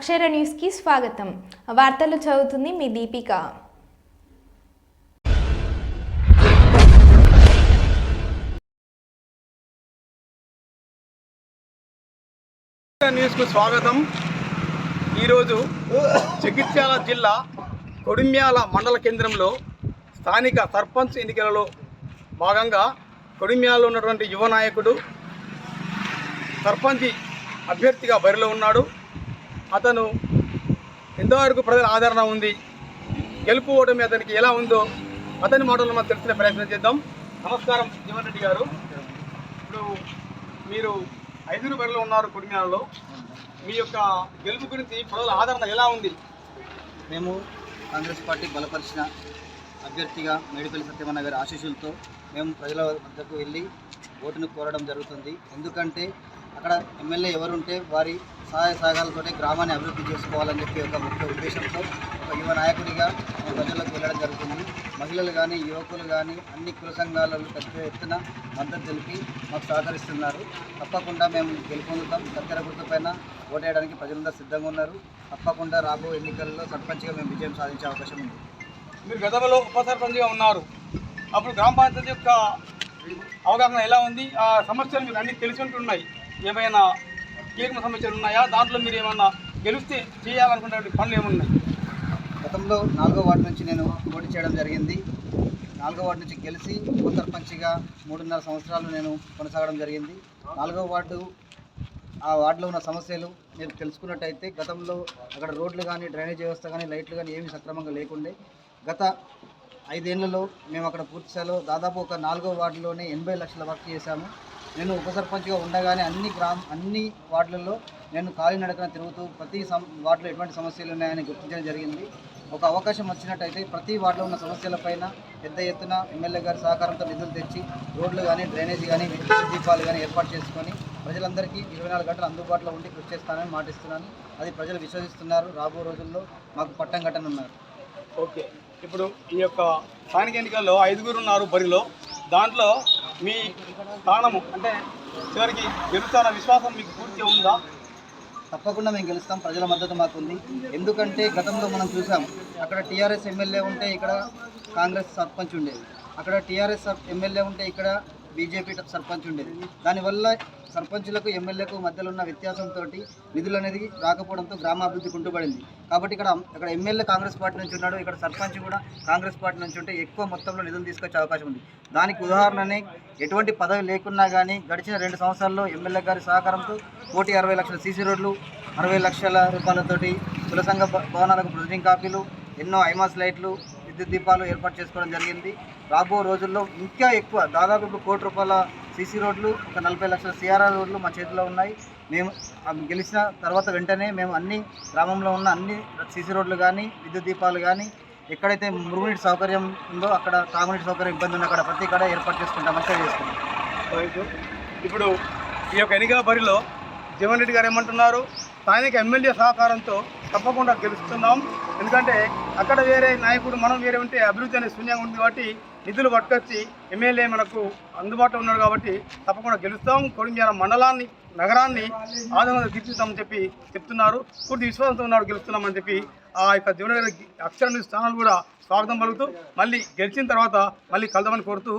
అక్షర న్యూస్కి స్వాగతం. వార్తలు చదువుతుంది మీ దీపిక. న్యూస్కు స్వాగతం. ఈరోజు జగిత్యాల జిల్లా కొడిమ్యాల మండల కేంద్రంలో స్థానిక సర్పంచ్ ఎన్నికలలో భాగంగా కొడిమ్యాలలో ఉన్నటువంటి యువ నాయకుడు సర్పంచ్ అభ్యర్థిగా బరిలో ఉన్నాడు. అతను ఎంతవరకు ప్రజల ఆదరణ ఉంది. గెలుపు ఓటమి అతనికి ఎలా ఉందో అతని మాటలు మనం తెలిసిన ప్రయత్నం చేద్దాం. నమస్కారం జీవన్ రెడ్డి గారు. ఇప్పుడు మీరు ఐదుగురు బెడలో ఉన్నారు కొడిమ్యాలలో మీ యొక్క గెలుపు గురించి ప్రజల ఆదరణ ఎలా ఉంది? మేము కాంగ్రెస్ పార్టీ బలపరిచిన అభ్యర్థిగా మేడిపల్లి సత్యమన్న గారి ఆశీస్సులతో మేము ప్రజల వద్దకు వెళ్ళి ఓటును కోరడం జరుగుతుంది. ఎందుకంటే అక్కడ ఎమ్మెల్యే ఎవరుంటే వారి సహాయ సహకారాలతో గ్రామాన్ని అభివృద్ధి చేసుకోవాలని చెప్పి ఒక ముఖ్య ఉద్దేశంతో ఒక యువ నాయకుడిగా ప్రజలకు వెళ్ళడం జరుగుతుంది. మహిళలు కానీ యువకులు కానీ అన్ని కుల సంఘాలలో పెద్ద ఎత్తున మద్దతు తెలిపి మాకు సహకరిస్తున్నారు. తప్పకుండా మేము గెలుపొందుతాం. కత్తెర గుర్తుపైన ఓటేయడానికి ప్రజలందరూ సిద్ధంగా ఉన్నారు. తప్పకుండా రాబో ఎన్నికల్లో సర్పంచ్గా మేము విజయం సాధించే అవకాశం ఉంది. మీరు గతంలో ఉప సర్పంచ్గా ఉన్నారు. అప్పుడు గ్రామ పంచాయతీ యొక్క అవగాహన ఎలా ఉంది? ఆ సమస్యలు మీకు అన్ని తెలిసి ఉంటున్నాయి. ఏమైనా కీలక సమస్యలు ఉన్నాయా? దాంట్లో మీరు ఏమన్నా గెలిస్తే చేయాలనుకున్నటువంటి పనులు ఏమున్నాయి? గతంలో నాలుగో వార్డు నుంచి నేను పోటీ చేయడం జరిగింది. నాలుగో వార్డు నుంచి గెలిచి ఉప సర్పంచ్గా మూడున్నర సంవత్సరాలు నేను కొనసాగడం జరిగింది. నాలుగో వార్డు ఆ వార్డులో ఉన్న సమస్యలు నేను తెలుసుకున్నట్టయితే గతంలో అక్కడ రోడ్లు కానీ డ్రైనేజ్ వ్యవస్థ కానీ లైట్లు కానీ ఏమీ సక్రమంగా లేకుండే. గత ఐదేళ్ళలో మేము అక్కడ పూర్తి స్థాయిలో దాదాపు ఒక నాలుగో వార్డులోనే ఎనభై లక్షల వర్క్ చేశాము. నేను ఉప సర్పంచ్గా ఉండగానే అన్ని గ్రామ అన్ని వార్డులలో నేను కాలినడకన తిరుగుతూ ప్రతి సం వార్డులో ఎటువంటి సమస్యలు ఉన్నాయని గుర్తించడం జరిగింది. ఒక అవకాశం వచ్చినట్టయితే ప్రతి వార్డులో ఉన్న సమస్యలపైన పెద్ద ఎత్తున ఎమ్మెల్యే గారి సహకారంతో నిధులు తెచ్చి రోడ్లు కానీ డ్రైనేజీ కానీ విద్యుత్ దీపాలు కానీ ఏర్పాటు చేసుకొని ప్రజలందరికీ ఇరవై నాలుగు గంటలు అందుబాటులో ఉండి కృషి చేస్తానని మాటిస్తున్నాను. అది ప్రజలు విశ్వసిస్తున్నారు. రాబో రోజుల్లో మాకు పట్టం కట్టనున్నారు. ఓకే. ఇప్పుడు ఈ యొక్క స్థానిక ఎన్నికల్లో ఐదుగురు ఉన్నారు బరిలో. దాంట్లో మీ స్థానము అంటే చివరికి గెలుస్తాన విశ్వాసం మీకు పూర్తి ఉందా? తప్పకుండా మేము గెలుస్తాం. ప్రజల మద్దతు మాకు ఉంది ఎందుకంటే గతంలో మనం చూసాం అక్కడ టీఆర్ఎస్ ఎమ్మెల్యే ఉంటే ఇక్కడ కాంగ్రెస్ సర్పంచ్ ఉండేది. అక్కడ టీఆర్ఎస్ ఎమ్మెల్యే ఉంటే ఇక్కడ బీజేపీ సర్పంచ్ ఉండేది. దానివల్ల సర్పంచులకు ఎమ్మెల్యేకు మధ్యలో ఉన్న వ్యత్యాసంతో నిధులు అనేది రాకపోవడంతో గ్రామాభివృద్ధి కుంటుపడింది కాబట్టి ఇక్కడ ఇక్కడ ఎమ్మెల్యే కాంగ్రెస్ పార్టీ నుంచి ఉన్నాడు. ఇక్కడ సర్పంచ్ కూడా కాంగ్రెస్ పార్టీ నుంచి ఉంటే ఎక్కువ మొత్తంలో నిధులు తీసుకొచ్చే అవకాశం ఉంది. దానికి ఉదాహరణనే ఎటువంటి పదవి లేకున్నా కానీ గడిచిన రెండు సంవత్సరాల్లో ఎమ్మెల్యే గారి సహకారంతో కోటి అరవై లక్షల సీసీ రోడ్లు అరవై లక్షల రూపాయలతోటి కులసంఘ భవనాలకు ప్రొజెక్టింగ్ కాపీలు ఎన్నో ఐమాస్ లైట్లు విద్యుత్ దీపాలు ఏర్పాటు చేసుకోవడం జరిగింది. రాబో రోజుల్లో ఇంకా ఎక్కువ దాదాపు ఇప్పుడు కోటి రూపాయల సీసీ రోడ్లు ఒక నలభై లక్షల సిఆర్ఆర్ రోడ్లు మా చేతిలో ఉన్నాయి. మేము గెలిచిన తర్వాత వెంటనే మేము అన్ని గ్రామంలో ఉన్న అన్ని సీసీ రోడ్లు కానీ విద్యుత్ దీపాలు కానీ ఎక్కడైతే మురుగునీటి సౌకర్యం ఉందో అక్కడ తాగునీటి సౌకర్యం ఇబ్బంది ఉందో అక్కడ ప్రతి కడ ఏర్పాటు చేసుకుంటామని తెలియజేసుకుంటాం రైతు ఇప్పుడు ఈ యొక్క ఎన్నికల బరిలో జగన్ రెడ్డి గారు ఏమంటున్నారు? స్థానిక ఎమ్మెల్యే సహకారంతో తప్పకుండా గెలుస్తున్నాం. ఎందుకంటే అక్కడ వేరే నాయకుడు మనం వేరే ఉంటే అభివృద్ధి అనేది శూన్యంగా ఉంది కాబట్టి నిధులు పట్టుకొచ్చి ఎమ్మెల్యే మనకు అందుబాటులో ఉన్నాడు కాబట్టి తప్పకుండా గెలుస్తాం. కొడించాల మండలాన్ని నగరాన్ని ఆదరణ తీర్చుతామని చెప్పి చెప్తున్నారు. పూర్తి విశ్వాసంతో ఉన్నాడు గెలుస్తున్నామని చెప్పి ఆ యొక్క దేవుని అక్షర స్థానాలు కూడా స్వాగతం పలుకుతూ మళ్ళీ గెలిచిన తర్వాత మళ్ళీ కలదామని కోరుతూ